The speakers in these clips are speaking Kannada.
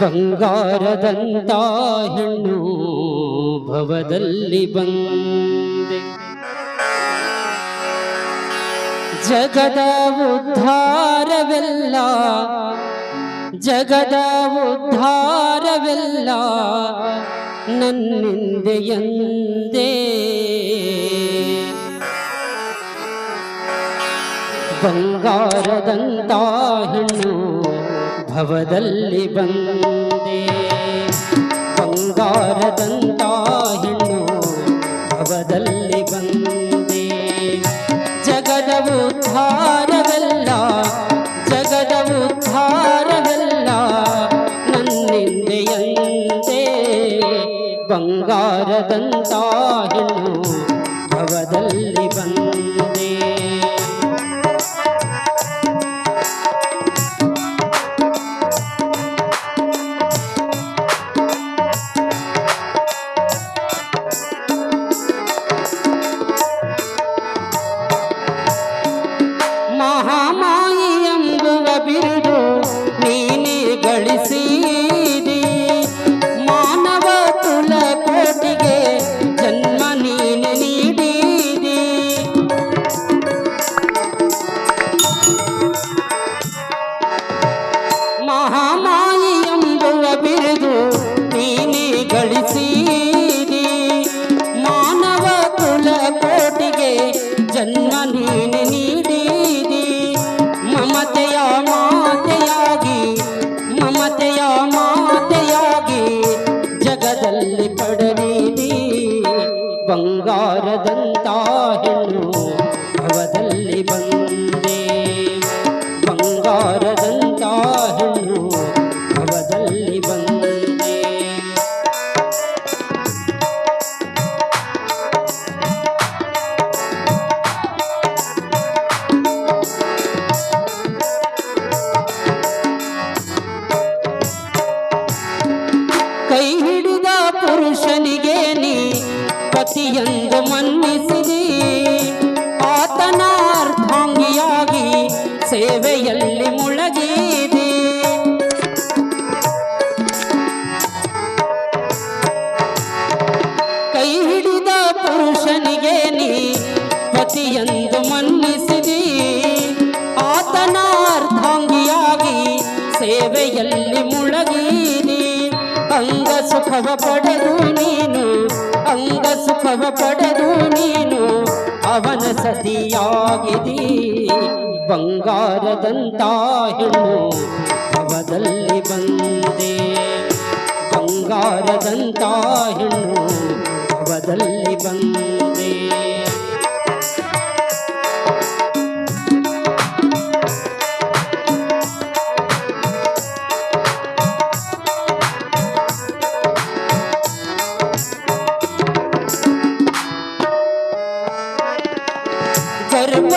ಬಂಗಾರದಂತ ಹೆಣ್ಣು ಭವದಲ್ಲಿ ಬಂದೆ. ಜಗದ ಉದ್ಧಾರವೆಲ್ಲ ಜಗದ ಉದ್ಧಾರವೆಲ್ಲ ನನ್ನಿಂದೆಯಂದೇ ಬಂಗಾರದಂತ ಹೆಣ್ಣು ಭವದಲ್ಲಿ ಬಂದೆ. ಬಂಗಾರದಂತ ಹೆಣ್ಣು ಭವದಲ್ಲಿ ಬಂದೆ. ಜಗದ ಉದ್ಧಾರವೆಲ್ಲ ಜಗದ ಉದ್ಧಾರವೆಲ್ಲ ನನ್ನಿಂದೆಯಂತೆ. ಬಂಗಾರದಂತ ಬಿರುದು ನೀನೇ ಗಳಿಸಿದಿ. ಮಾನವ ಕುಲ ಕೋಟಿಗೆ ಜನ್ಮ ನೀನು ನೀಡಿದಿ. ಮಹಾಮಾಯಿ ಎಂಬುವ ಬಿರುದು ನೀನೇ ಗಳಿಸಿದಿ. ಮಾನವ ಕುಲ ಕೋಟಿಗೆ ಜನ್ಮ ನೀನೆ ಕೈ ಹಿಡಿದ ಪುರುಷನಿಗೆ ನೀ ಪತಿಯೆಂದು ಮನ್ನಿಸಿದಿ. ಆತನ ಅರ್ಧಾಂಗಿಯಾಗಿ ಸೇವೆಯಲ್ಲಿ ಮುಳಗಿದೆ. ಕೈ ಹಿಡಿದ ಪುರುಷನಿಗೆ ನೀ ಪತಿಯೆಂದು ಮನ್ನಿಸಿದಿ ಸುಖವ ಪಡೆದು ನೀನು ಅಂಗ ಸುಖವ ಪಡೆದು ನೀನು ಅವನ ಸತಿಯಾಗಿದಿ ಬಂಗಾರದಂತ ಹೆಣ್ಣು ಅವದಲ್ಲಿ ಬಂದೆ. ಬಂಗಾರದಂತ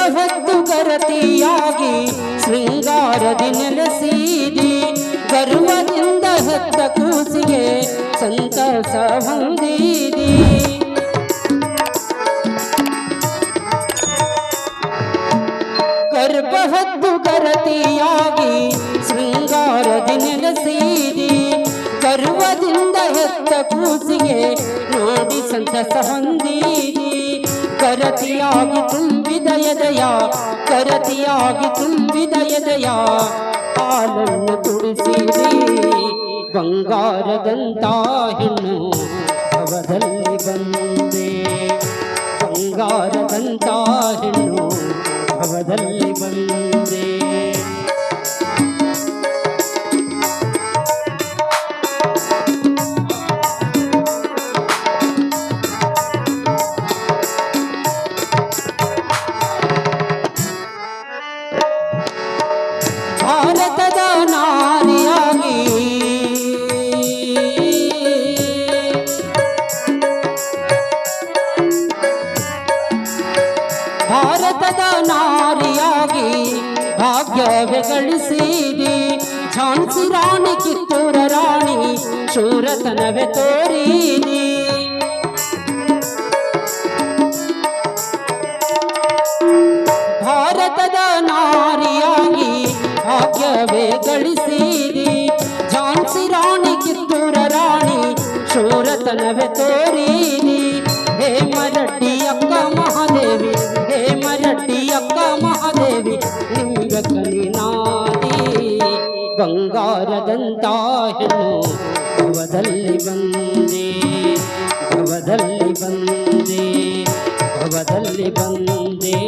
ಗರ್ಭಹತ್ತು ಕರತಿಯಾಗಿ ಶೃಂಗಾರದಿ ನೆಲೆಸಿದಿ, ಗರ್ವದಿಂದ ಹತ್ತ ಕೂಸಿಗೆ ಸಂತಸ ಹೊಂದಿದಿ. ಗರ್ಭಹತ್ತು ಕರತಿಯಾಗಿ ಶೃಂಗಾರದಿ ನೆಲೆಸಿದಿ, ಗರ್ವದಿಂದ ಹೆತ್ತ ಕೂಸಿಗೆ ನೋಡಿ ಸಂತಸ ಹೊಂದಿದಿ. ಕರತಿಯಾಗಿ ಎದೆಯ ಕರತಿಯಾಗಿ ತುಂಬಿದ ಎದೆಯ ಹಾಲನ್ನು ತುಡಿಸಿದಿ ಬಂಗಾರದಂತ ಹೆಣ್ಣು ಭವದಲ್ಲಿ ಬಂದೆ. ಬಂಗಾರದಂತ ಹೆಣ್ಣು ಭವದಲ್ಲಿ ಬಂದೆ. ಭಾಗ್ಯವೇ ಗಳಿಸಿದಿ ಝಾನ್ಸಿ ರಾಣಿ ಕಿತ್ತೂರ ರಾಣಿ ಶೂರತನವೇ ತೋರಿದಿ. ಭಾರತದ ನಾರಿಯಾಗಿ ಭಾಗ್ಯವೇ ಗಳಿಸಿದಿ ಬಂಗಾರದಂತ ಹೆಣ್ಣು ಭವದಲ್ಲಿ ಬಂದೆ ಭವದಲ್ಲಿ ಬಂದೆ ಭವದಲ್ಲಿ ಬಂದೆ.